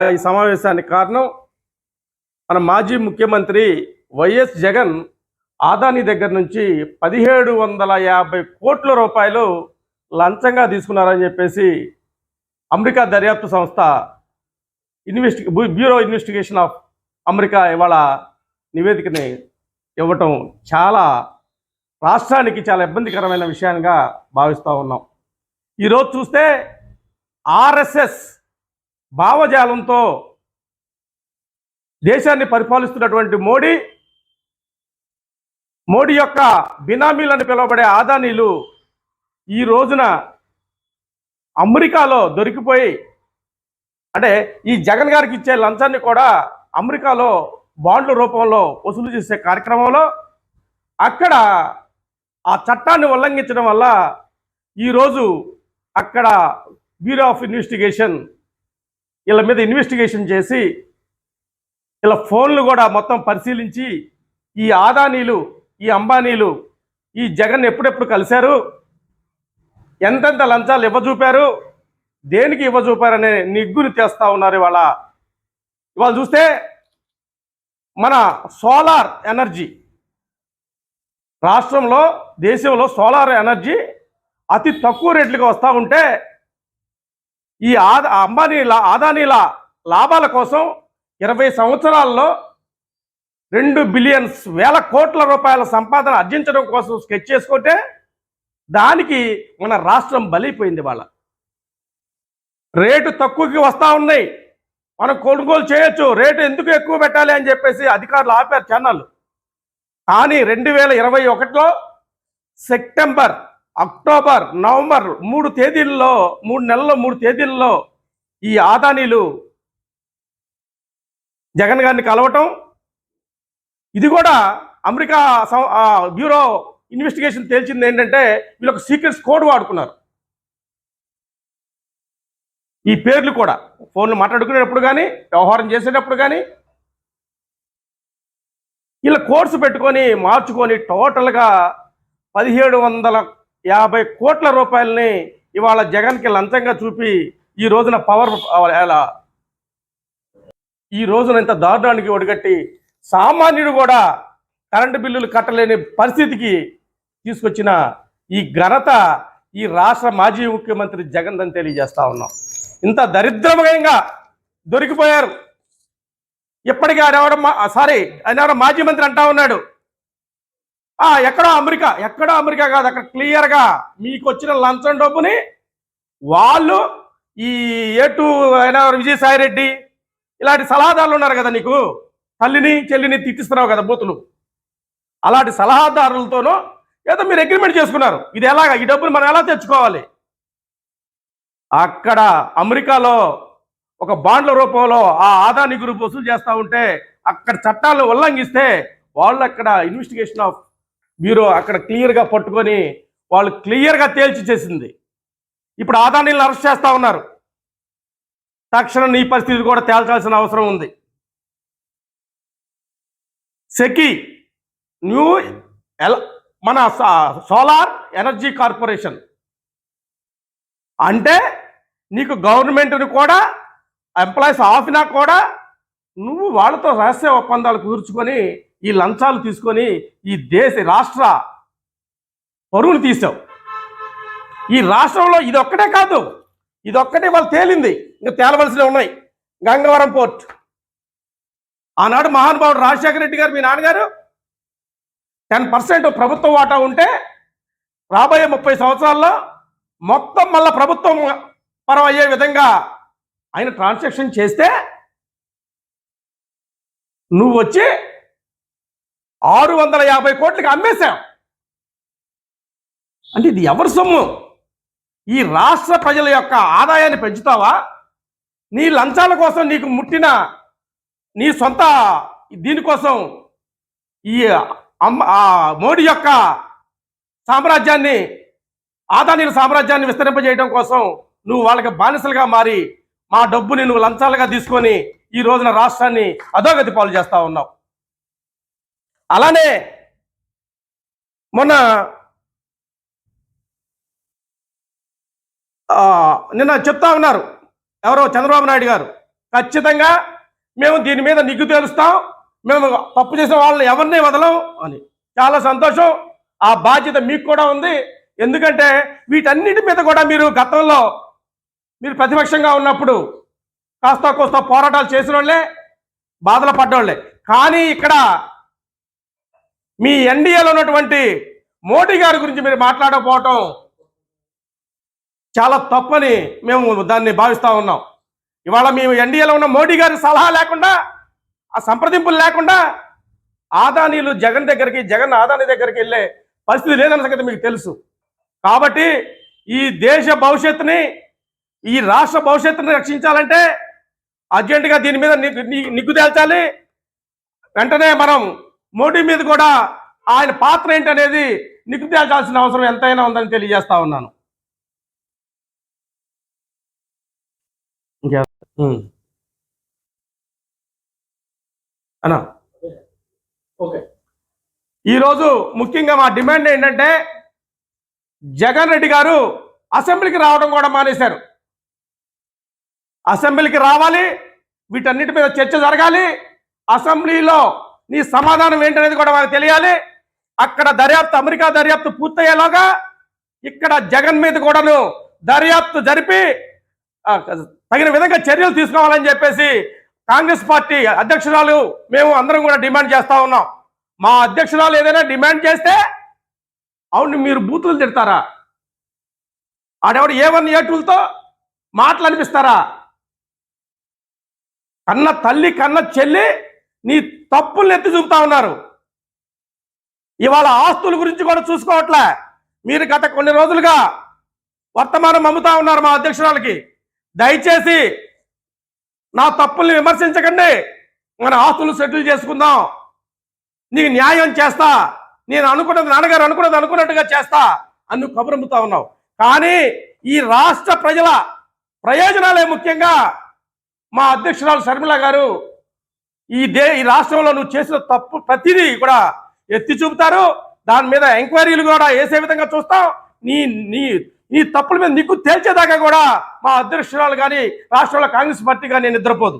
ఈ సమావేశానికి కారణం మన మాజీ ముఖ్యమంత్రి వైఎస్ జగన్ ఆదాని దగ్గర నుంచి పదిహేడు వందల యాభై కోట్ల రూపాయలు లంచంగా తీసుకున్నారని చెప్పేసి అమెరికా దర్యాప్తు సంస్థ ఇన్వెస్టి బ్యూరో ఇన్వెస్టిగేషన్ ఆఫ్ అమెరికా ఇవాళ నివేదికని ఇవ్వటం చాలా రాష్ట్రానికి చాలా ఇబ్బందికరమైన విషయంగా భావిస్తూ ఉన్నాం. ఈరోజు చూస్తే ఆర్ఎస్ఎస్ భావజాలంతో దేశాన్ని పరిపాలిస్తున్నటువంటి మోడీ మోడీ యొక్క బినామీలను పిలువబడే ఆదానీలు ఈ రోజున అమెరికాలో దొరికిపోయి అంటే ఈ జగన్ గారికి ఇచ్చే లంచాన్ని కూడా అమెరికాలో బాండ్ల రూపంలో వసూలు చేసే కార్యక్రమంలో అక్కడ ఆ చట్టాన్ని ఉల్లంఘించడం వల్ల ఈరోజు అక్కడ బ్యూరో ఆఫ్ ఇన్వెస్టిగేషన్ వీళ్ళ మీద ఇన్వెస్టిగేషన్ చేసి వీళ్ళ ఫోన్లు కూడా మొత్తం పరిశీలించి ఈ ఆదానీలు ఈ అంబానీలు ఈ జగన్ ఎప్పుడెప్పుడు కలిశారు? ఎంతెంత లంచాలు ఇవ్వజూపారు? దేనికి ఇవ్వజూపారనే నిగ్గుని తెస్తా ఉన్నారు ఇవాళ. ఇవాళ చూస్తే మన సోలార్ ఎనర్జీ రాష్ట్రంలో దేశంలో సోలార్ ఎనర్జీ అతి తక్కువ రేట్లకు వస్తూ ఉంటే ఈ ఆదా అంబానీల ఆదానీల లాభాల కోసం ఇరవై సంవత్సరాల్లో రెండు బిలియన్స్ వేల కోట్ల రూపాయల సంపాదన ఆర్జించడం కోసం స్కెచ్ చేసుకుంటే దానికి మన రాష్ట్రం బలైపోయింది వాళ్ళ రేటు తక్కువకి వస్తూ ఉన్నాయి. మనం కొనుగోలు చేయొచ్చు. రేటు ఎందుకు ఎక్కువ పెట్టాలి అని చెప్పేసి అధికారులు ఆపారు ఛానల్ కానీ రెండు వేల ఇరవై ఒకటిలో సెప్టెంబర్ అక్టోబర్ నవంబర్ మూడు తేదీల్లో మూడు నెలల్లో మూడు తేదీల్లో ఈ ఆదానీలు జగన్ గారిని కలవటం. ఇది కూడా అమెరికా ఆ, బ్యూరో ఇన్వెస్టిగేషన్ తేల్చింది ఏంటంటే వీళ్ళు ఒక సీక్రెట్స్ కోడ్ వాడుకున్నారు. ఈ పేర్లు కూడా ఫోన్లు మాట్లాడుకునేటప్పుడు కానీ వ్యవహారం చేసేటప్పుడు కానీ వీళ్ళ కోర్సు పెట్టుకొని మార్చుకొని టోటల్గా పదిహేడు వందల యాభై కోట్ల రూపాయలని ఇవాళ జగన్కి లంచంగా చూపి ఈ రోజున పవర్ ఎలా ఈ రోజున ఇంత దారుణానికి ఒడిగట్టి సామాన్యుడు కూడా కరెంటు బిల్లులు కట్టలేని పరిస్థితికి తీసుకొచ్చిన ఈ ఘనత ఈ రాష్ట్ర మాజీ ముఖ్యమంత్రి జగన్ అని తెలియజేస్తా ఉన్నాం. ఇంత దరిద్రమయంగా దొరికిపోయారు. ఇప్పటికీ ఆయన ఎవడం సారీ ఆయన ఎవడం మాజీ మంత్రి అంటా ఉన్నాడు. ఆ ఎక్కడో అమెరికా ఎక్కడో అమెరికా కాదు అక్కడ క్లియర్గా మీకు వచ్చిన లంచం డబ్బుని వాళ్ళు ఈ ఏటు అయినా విజయసాయి రెడ్డి ఇలాంటి సలహాదారులు ఉన్నారు కదా నీకు? తల్లిని చెల్లిని తిట్టిస్తున్నావు కదా బూతులు. అలాంటి సలహాదారులతోనూ ఏదో మీరు అగ్రిమెంట్ చేసుకున్నారు. ఇది ఎలాగా? ఈ డబ్బులు మనం ఎలా తెచ్చుకోవాలి? అక్కడ అమెరికాలో ఒక బాండ్ల రూపంలో ఆ ఆదాని గ్రూప్ వసూలు చేస్తూ ఉంటే అక్కడ చట్టాలను ఉల్లంఘిస్తే వాళ్ళు అక్కడ ఇన్వెస్టిగేషన్ ఆఫ్ బ్యూరో అక్కడ క్లియర్గా పట్టుకొని వాళ్ళు క్లియర్గా తేల్చి చేసింది. ఇప్పుడు ఆదానీలను అరెస్ట్ చేస్తూ ఉన్నారు. తక్షణం నీ పరిస్థితి కూడా తేల్చాల్సిన అవసరం ఉంది. సెకి న్యూ ఎలా మన స- సోలార్ ఎనర్జీ కార్పొరేషన్. అంటే నీకు గవర్నమెంట్ని కూడా ఎంప్లాయీస్ ఆఫీనా కూడా నువ్వు వాళ్ళతో రహస్య ఒప్పందాలు కుదుర్చుకొని ఈ లంచాలు తీసుకొని ఈ దేశ రాష్ట్ర పరువులు తీసావు. ఈ రాష్ట్రంలో ఇదొక్కటే కాదు. ఇదొక్కటే వాళ్ళు తేలింది. ఇంకా తేలవలసినవి ఉన్నాయి. గంగవరం పోర్ట్. ఆనాడు మహానుభావుడు రాజశేఖర రెడ్డి గారు మీ నాన్నగారు టెన్ పర్సెంట్ ప్రభుత్వ వాటా ఉంటే రాబోయే ముప్పై సంవత్సరాల్లో మొత్తం మళ్ళీ ప్రభుత్వం పరం అయ్యే విధంగా ఆయన ట్రాన్సాక్షన్ చేస్తే నువ్వు వచ్చి ఆరు వందల యాభై కోట్లకి అమ్మేశావు. అంటే ఇది ఎవరి సొమ్ము? ఈ రాష్ట్ర ప్రజల యొక్క ఆదాయాన్ని పెంచుతావా? నీ లంచాల కోసం నీకు ముట్టిన నీ సొంత దీనికోసం ఈ అమ్మ మోడీ యొక్క సామ్రాజ్యాన్ని ఆదానీల సామ్రాజ్యాన్ని విస్తరింపజేయడం కోసం నువ్వు వాళ్ళకి బానిసలుగా మారి మా డబ్బుని నువ్వు లంచాలుగా తీసుకొని ఈ రోజున రాష్ట్రాన్ని అధోగతి పాలు చేస్తూ ఉన్నావు. అలానే మొన్న నిన్న చెప్తా ఉన్నారు ఎవరో చంద్రబాబు నాయుడు గారు. ఖచ్చితంగా మేము దీని మీద నిగ్గు తేలుస్తాం. మేము తప్పు చేసిన వాళ్ళని ఎవరిని వదలం అని. చాలా సంతోషం. ఆ బాధ్యత మీకు కూడా ఉంది. ఎందుకంటే వీటన్నిటి మీద కూడా మీరు గతంలో మీరు ప్రతిపక్షంగా ఉన్నప్పుడు కాస్త కోస్త పోరాటాలు చేసిన వాళ్ళే బాధలు పడ్డోళ్ళే. కానీ ఇక్కడ మీ ఎన్డీఏలో ఉన్నటువంటి మోడీ గారి గురించి మీరు మాట్లాడకపోవటం చాలా తప్పని మేము దాన్ని భావిస్తూ ఉన్నాం. ఇవాళ మేము ఎన్డీఏలో ఉన్న మోడీ గారి సలహా లేకుండా ఆ సంప్రదింపులు లేకుండా ఆదానీలు జగన్ దగ్గరికి జగన్ ఆదాని దగ్గరికి వెళ్ళే పరిస్థితి లేదన్న సంగతి మీకు తెలుసు. కాబట్టి ఈ దేశ భవిష్యత్తుని ఈ రాష్ట్ర భవిష్యత్తుని రక్షించాలంటే అర్జెంటుగా దీని మీద నిగ్గు- తేల్చాలి. వెంటనే మనం మోడీ మీద కూడా ఆయన పాత్ర ఏంటనేది నిగ్గు తేల్చాల్సిన అవసరం ఎంతైనా ఉందని తెలియజేస్తా ఉన్నాను. ఇంకే? అన్నా? ఓకే. ఈరోజు ముఖ్యంగా మా డిమాండ్ ఏంటంటే జగన్ రెడ్డి గారు అసెంబ్లీకి రావడం కూడా మానేశారు. అసెంబ్లీకి రావాలి వీటన్నిటి మీద చర్చ జరగాలి అసెంబ్లీలో నీ సమాధానం ఏంటనేది కూడా మనకు తెలియాలి. అక్కడ దర్యాప్తు అమెరికా దర్యాప్తు పూర్తయ్యేలాగా ఇక్కడ జగన్ మీద కూడాను దర్యాప్తు జరిపి తగిన విధంగా చర్యలు తీసుకోవాలని చెప్పేసి కాంగ్రెస్ పార్టీ అధ్యక్షురాలు మేము అందరం కూడా డిమాండ్ చేస్తా ఉన్నాం. మా అధ్యక్షురాలు ఏదైనా డిమాండ్ చేస్తే అవును మీరు బూతులు తిడతారా? ఆడెవడు ఏ వన్ ఏ టూలతో మాటలు అనిపిస్తారా కన్న తల్లి కన్న చెల్లి నీ తప్పుల్ని ఎత్తి చూపుతా ఉన్నారు. ఇవాళ ఆస్తుల గురించి కూడా చూసుకోవట్లే. మీరు గత కొన్ని రోజులుగా వర్తమానం అమ్ముతా ఉన్నారు మా అధ్యక్షురాలకి. దయచేసి నా తప్పుల్ని విమర్శించకండి. మన ఆస్తులు సెటిల్ చేసుకుందాం. నీకు న్యాయం చేస్తా. నేను అనుకున్నది నాన్నగారు అనుకున్నది అనుకున్నట్టుగా చేస్తా అని నువ్వు కబురమ్ముతా ఉన్నావు. కానీ ఈ రాష్ట్ర ప్రజల ప్రయోజనాలే ముఖ్యంగా మా అధ్యక్షురాలు శర్మిల గారు ఈ దే ఈ రాష్ట్రంలో నువ్వు చేసిన తప్పు ప్రతిదీ కూడా ఎత్తి చూపుతారు. దాని మీద ఎంక్వైరీలు కూడా వేసే విధంగా చూస్తాం. నీ నీ నీ తప్పుల మీద నీకు తేల్చేదాకా కూడా మా అధ్యక్షురాలు కానీ రాష్ట్రంలో కాంగ్రెస్ పార్టీ కానీ నిద్రపోదు.